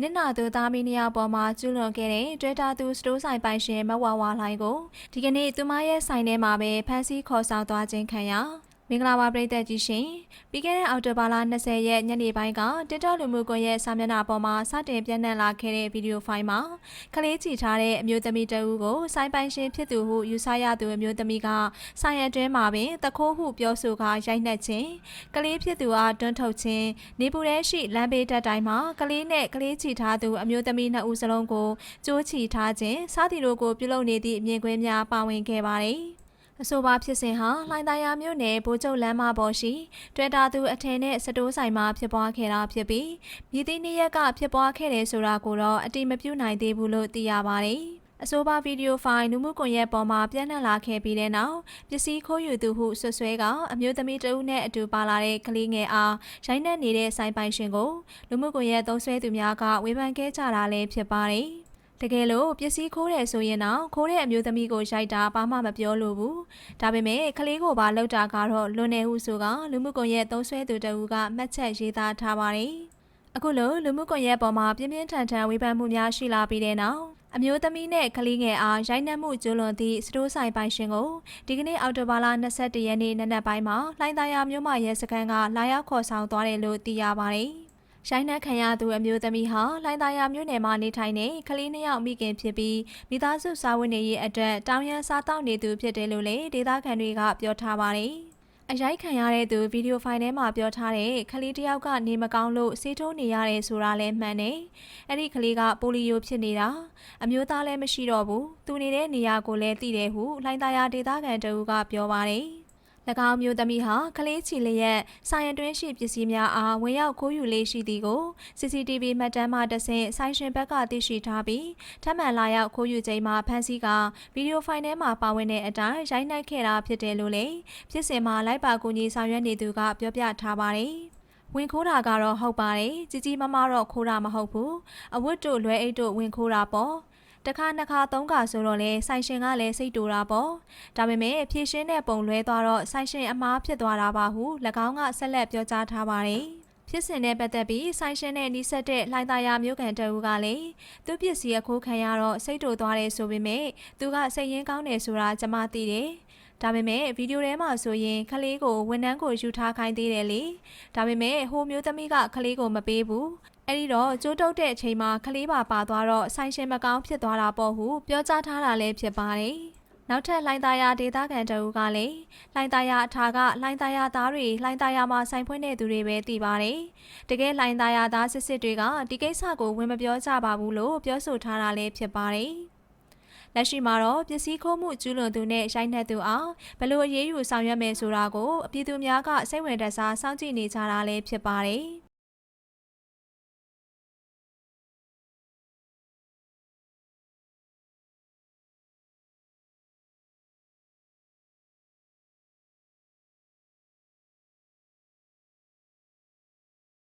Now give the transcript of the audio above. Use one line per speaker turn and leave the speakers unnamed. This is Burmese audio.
နစ်နာသူသားမီးနှစ်ယောက်ပေါ်မှာကျူးလွန်ခဲ့တဲ့တွေ့တာသူစတိုးဆိုင်ပိုင်ရှင်မဝဝလိုင်းကိုဒီကနေ့သူမရဲ့ဆိုင်ထဲမှာပဲဖမ်းဆီးခေါ်ဆောင်သွားခြင်းခံရ မင်္ဂလာပါပရိသတ်ကြီးရှင်ပြီးခဲ့တဲ့အောက်တိုဘာလ20ရက်ညနေပိုင်းက TikTok လူမှုကွန်ရက်စာမျက်နှာပေါ်မှာစတင်ပြန့်နှံ့လာခဲ့တဲ့ဗီဒီယိုဖိုင်မှာကလေးကြည့်ထားတဲ့အမျိုးသမီးတဦးကိုစိုင်းပိုင်ရှင်ဖြစ်သူဟုယူဆရသူအမျိုးသမီးကဆိုင်ရတွဲမှာပင်တခိုးဟုပြောဆိုကရိုက်နှက်ခြင်းကလေးဖြစ်သူအားတွန်းထုတ်ခြင်းနေပူရဲရှိလမ်းဘေးတက်တိုင်းမှာကလေးနဲ့ကလေးကြည့်ထားသူအမျိုးသမီးနှစ်ဦးစလုံးကိုကြိုးချီထားခြင်းစသည်တို့ကိုပြုလုပ်နေသည့်အမြင်ကွင်းများပါဝင်ခဲ့ပါတယ် အဆိုပါဖြစ်စဉ်ဟာလှိုင်းသာယာမြို့နယ်ဗိုလ်ချုပ်လမ်းမပေါ်ရှိတွေ့တာသူအထင်နဲ့စတိုးဆိုင်မှာဖြစ်ပွားခဲ့တာဖြစ်ပြီးမြည်သည့်နေ့ရက်ကဖြစ်ပွားခဲ့တယ်ဆိုတာကိုတော့အတိမပြုနိုင်သေးဘူးလို့သိရပါတယ်။အဆိုပါဗီဒီယိုဖိုင်နုမှုကွန်ရက်ပေါ်မှာပြန့်နှံ့လာခဲ့ပြီးတဲ့နောက်ပစ္စည်းခိုးယူသူဟုဆွဆွဲကအမျိုးသမီးတဦးနဲ့အတူပါလာတဲ့ကလေးငယ်အားရိုင်းနှက်နေတဲ့ဆိုင်ပိုင်ရှင်ကိုလူမှုကွန်ရက်သုံးဆွဲသူများကဝေဖန်ခဲ့ကြတာလည်းဖြစ်ပါတယ်။ တကယ်လို့ပစ္စည်းခိုးတယ်ဆိုရင်တော့ခိုးတဲ့အမျိုးသမီးကိုရိုက်တာဘာမှမပြောလို့ဘူးဒါပေမဲ့ကလေးကိုပါလောက်တာကတော့လွန်နေဟုဆိုကလူမှုကွန်ရက်သုံးဆွဲသူတဦးကမှတ်ချက်ရေးသားထားပါတယ်အခုလိုလူမှုကွန်ရက်ပေါ်မှာပြင်းပြင်းထန်ထန်ဝေဖန်မှုများရှိလာပြီးတဲ့နောက်အမျိုးသမီးနဲ့ကလေးငယ်အားရိုက်နှက်မှုကျူးလွန်သည့်စတိုးဆိုင်ပိုင်ရှင်ကိုဒီကနေ့အောက်တိုဘာလ22ရက်နေ့နနက်ပိုင်းမှာလှိုင်းသာယာမြို့မှာရဲစခန်းကလာရောက်ခေါ်ဆောင်သွားတယ်လို့သိရပါတယ်။ ရိုင်းနှက်ခံရသူအမျိုးသမီးဟာလိုင်းသာယာမြို့နယ်မှာနေထိုင်နေကလေးနှစ်ယောက်မိခင်ဖြစ်ပြီးမိသားစုစားဝတ်နေရေးအတွက်တောင်းရန်စားတောက်နေသူဖြစ်တယ်လို့လည်းဒေသခံတွေကပြောထားပါတယ်။အရိုက်ခံရတဲ့သူဗီဒီယိုဖိုင်ထဲမှာပြောထားတဲ့ကလေးတစ်ယောက်ကနေမကောင်းလို့ဆေးထိုးနေရတယ်ဆိုတာလည်းမှန်တယ်။အဲ့ဒီကလေးကပိုလီယိုဖြစ်နေတာအမျိုးသားလည်းမရှိတော့ဘူး။သူနေတဲ့နေရာကိုလည်းသိတယ်ဟုလိုင်းသာယာဒေသခံတအူးကပြောပါတယ်။၎ င်းမျိုးသမီးဟာကလေးချီလျက်ဆိုင်ရတွင်းရှိပစ္စည်းများအားဝင်ရောက်ခိုးယူလေးရှိသည်ကို CCTV မှတ်တမ်းမှတဆင့်ဆိုင်ရှင်ဘက်ကသိရှိထားပြီးထပ်မံလာရောက်ခိုးယူချိန်မှာဖမ်းဆီးကဗီဒီယိုဖိုင်ထဲမှာပါဝင်တဲ့အတိုင်းရိုက်နှက်ခဲ့တာဖြစ်တယ်လို့လည်းဖြစ်စဉ်မှာလိုက်ပါကူညီဆောင်ရွက်နေသူကပြောပြထားပါတယ်။ဝင်ခိုးတာကတော့ဟုတ်ပါတယ်ကြီးကြီးမားမားတော့ခိုးတာမဟုတ်ဘူးအဝတ်တို့လွဲအိတ်တို့ဝင်ခိုးတာပေါ့ တစ်ခါနှစ်ခါသုံးခါဆိုတော့လေဆိုင်ရှင်ကလည်းစိတ်တူတာပေါ့ဒါပေမဲ့ဖြည့်ရှင်းတဲ့ပုံလွဲသွားတော့ဆိုင်ရှင်အမားဖြစ်သွားတာပါဟု၎င်းကဆက်လက်ပြောကြားထားပါတယ်ဖြစ်စဉ်နဲ့ပတ်သက်ပြီးဆိုင်ရှင်နဲ့နှိစက်တဲ့လှိုင်းသာယာမျိုးကန်တအူးကလည်းသူပစ္စည်းအခိုးခံရတော့စိတ်တူသွားတယ်ဆိုပေမဲ့သူကစိတ်ရင်းကောင်းတယ်ဆိုတာကျွန်မသိတယ်ဒါပေမဲ့ဗီဒီယိုထဲမှာဆိုရင်ခလေးကိုဝန်ထမ်းကိုယူထားခိုင်းသေးတယ်လေဒါပေမဲ့ဟိုမျိုးသမီးကခလေးကိုမပေးဘူး အဲ့ဒီတော့ကျိုးတုတ်တဲ့အချိန်မှာခလေးပါပါသွားတော့ဆိုင်ရှင်မကောင်းဖြစ်သွားတာပေါ့ဟုပြောကြားထားတာလည်းဖြစ်ပါတယ်နောက်ထပ်လိုင်းသားရဒေသခံတအူးကလည်းလိုင်းသားရအထာကလိုင်းသားရသားတွေလိုင်းသားရမှာဆိုင်ဖွင့်တဲ့သူတွေပဲသိပါတယ်။တကယ်လိုင်းသားရသားစစ်စစ်တွေကဒီကိစ္စကိုဝင်မပြောကြပါဘူးလို့ပြောဆိုထားတာလည်းဖြစ်ပါတယ်။လက်ရှိမှာတော့ပစ္စည်းခိုးမှုကျူးလွန်သူနဲ့ရိုက်နှက်သူအောင်ဘလို့အရေးယူဆောင်ရွက်မယ်ဆိုတာကိုအပြည်သူများကစိတ်ဝင်တစားစောင့်ကြည့်နေကြတာလည်းဖြစ်ပါတယ်။